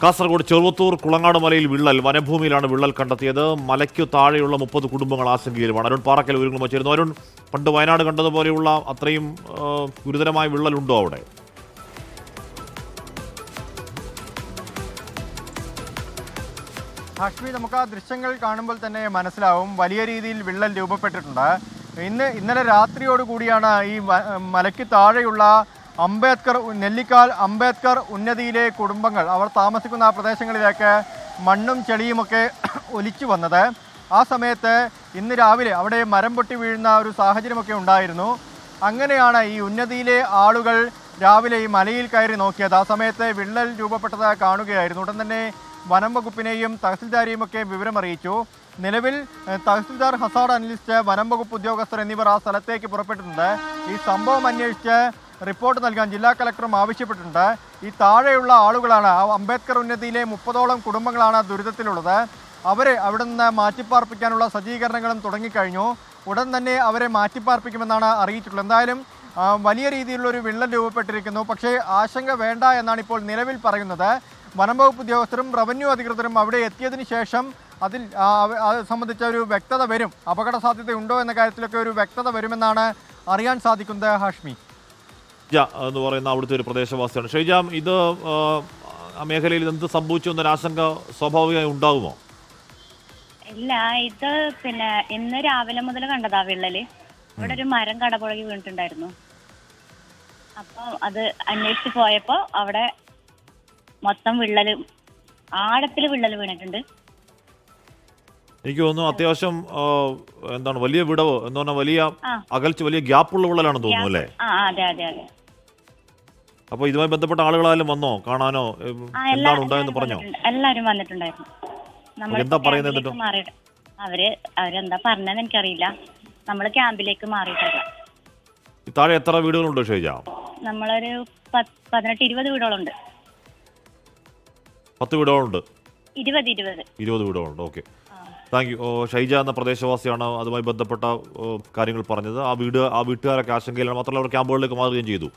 കാസർഗോഡ് ചെറുവത്തൂർ കുളങ്ങാട് മലയിൽ വിള്ളൽ വനഭൂമിയിലാണ് വിള്ളൽ കണ്ടെത്തിയത്. മലയ്ക്കു താഴെയുള്ള മുപ്പത് കുടുംബങ്ങൾ ആശങ്കയിലുമാണ്. അരുൺ പാറക്കൽ ഒരുങ്ങൾ വച്ചിരുന്നു അരുൺ പണ്ട് വയനാട് കണ്ടതുപോലെയുള്ള അത്രയും ഗുരുതരമായ വിള്ളലുണ്ടോ അവിടെ? ഹാഷ്മി നമുക്ക് ആ ദൃശ്യങ്ങൾ കാണുമ്പോൾ തന്നെ മനസ്സിലാവും. വലിയ രീതിയിൽ വിള്ളൽ രൂപപ്പെട്ടിട്ടുണ്ട്. ഇന്ന് ഇന്നലെ രാത്രിയോടുകൂടിയാണ് ഈ മലയ്ക്ക് താഴെയുള്ള അംബേദ്കർ നെല്ലിക്കാൽ അംബേദ്കർ ഉന്നതിയിലെ കുടുംബങ്ങൾ അവർ താമസിക്കുന്ന ആ പ്രദേശങ്ങളിലേക്ക് മണ്ണും ചെളിയുമൊക്കെ ഒലിച്ചു വന്നത്. ആ സമയത്ത് ഇന്ന് രാവിലെ അവിടെ മരം പൊട്ടി വീഴുന്ന ഒരു സാഹചര്യമൊക്കെ ഉണ്ടായിരുന്നു. അങ്ങനെയാണ് ഈ ഉന്നതിയിലെ ആളുകൾ രാവിലെ ഈ മലയിൽ കയറി നോക്കിയത്. ആ സമയത്ത് വിള്ളൽ രൂപപ്പെട്ടത് കാണുകയായിരുന്നു. ഉടൻ തന്നെ വനം വകുപ്പിനെയും തഹസിൽദാരെയും ഒക്കെ വിവരമറിയിച്ചു. നിലവിൽ തഹസിൽദാർ ഹസാഡ് അനലിസ്റ്റ് വനം വകുപ്പ് ഉദ്യോഗസ്ഥർ എന്നിവർ ആ സ്ഥലത്തേക്ക് പുറപ്പെട്ടിട്ടുണ്ട്. ഈ സംഭവം അന്വേഷിച്ച് റിപ്പോർട്ട് നൽകാൻ ജില്ലാ കളക്ടറും ആവശ്യപ്പെട്ടിട്ടുണ്ട്. ഈ താഴെയുള്ള ആളുകളാണ്. അംബേദ്കർ ഉന്നതിയിലെ മുപ്പതോളം കുടുംബങ്ങളാണ് ദുരിതത്തിലുള്ളത്. അവരെ അവിടെ നിന്ന് മാറ്റിപ്പാർപ്പിക്കാനുള്ള സജ്ജീകരണങ്ങളും തുടങ്ങിക്കഴിഞ്ഞു. ഉടൻ തന്നെ അവരെ മാറ്റിപ്പാർപ്പിക്കുമെന്നാണ് അറിയിച്ചിട്ടുള്ളത്. എന്തായാലും വലിയ രീതിയിലുള്ളൊരു വിള്ളൽ രൂപപ്പെട്ടിരിക്കുന്നു. പക്ഷേ ആശങ്ക വേണ്ട എന്നാണ് ഇപ്പോൾ നിലവിൽ പറയുന്നത്. വനം വകുപ്പ് ഉദ്യോഗസ്ഥരും റവന്യൂ അധികൃതരും അവിടെ എത്തിയതിനു ശേഷം അതിൽ അത് സംബന്ധിച്ച ഒരു വ്യക്തത വരും. അപകട സാധ്യതയുണ്ടോ എന്ന കാര്യത്തിലൊക്കെ ഒരു വ്യക്തത വരുമെന്നാണ് അറിയാൻ സാധിക്കുന്നത് ഹാഷ്മി. ഷൈജ എന്ന് പറയുന്ന അവിടുത്തെ ഒരു പ്രദേശവാസിയാണ്. ഷൈജ ഇത് മേഖലയിൽ എന്ത് സംഭവിച്ചു എന്നൊരു ആശങ്ക സ്വാഭാവികമായി ഉണ്ടാകുമോ ഇല്ല ഇത് പിന്നെ ഇന്ന് രാവിലെ മുതൽ കണ്ടതാ വിള്ളൽ. ഇവിടെ ഒരു മരം കടപുഴകി വീണിട്ടുണ്ടായിരുന്നു. അപ്പൊ അത് അന്വേഷിച്ച് പോയപ്പോ അവിടെ മൊത്തം വിള്ളൽ ആഴത്തിൽ വിള്ളൽ വീണിട്ടുണ്ട്. എനിക്ക് തോന്നുന്നു അത്യാവശ്യം എന്താണ് വലിയ വിടവോ എന്ന് പറഞ്ഞാൽ വലിയ. അകൽച്ച വലിയ ഗ്യാപ്പുള്ള വിള്ളലാണെന്ന് തോന്നുന്നു അല്ലേ? അപ്പൊ ഇതുമായി ബന്ധപ്പെട്ട ആളുകളായാലും വന്നോ? കാണാനോ? എന്താണ് ഉണ്ടായെന്ന് പറഞ്ഞോ. എല്ലാരും വന്നിട്ടുണ്ടായിരുന്നു. എന്താ പറയുന്നത് അവർ അവരെന്താ പറഞ്ഞതെന്ന് എനിക്കറിയില്ല. നമ്മൾ ക്യാമ്പിലേക്ക് മാറിയിട്ടില്ല താഴെ എത്ര വീടുകളുണ്ട് ഷൈജ? നമ്മളൊരു പതിനെട്ട് ഇരുപത് വീടുകളുണ്ട്. പത്ത് വീടുകളുണ്ട്. ഇരുപത് ഇരുപത്. ഇരുപത് വീടുകളുണ്ട്. ഓക്കെ. Thank you. ഷൈജ എന്ന പ്രദേശവാസിയാണ് അതുമായി ബന്ധപ്പെട്ട കാര്യങ്ങൾ പറഞ്ഞത്. ആ വീട് ആ വീട്ടുകാരൊക്കെ ആശങ്കയിലാണ്. മാത്രമല്ല അവർ ക്യാമ്പുകളിലേക്ക് മാറുകയും ചെയ്തു.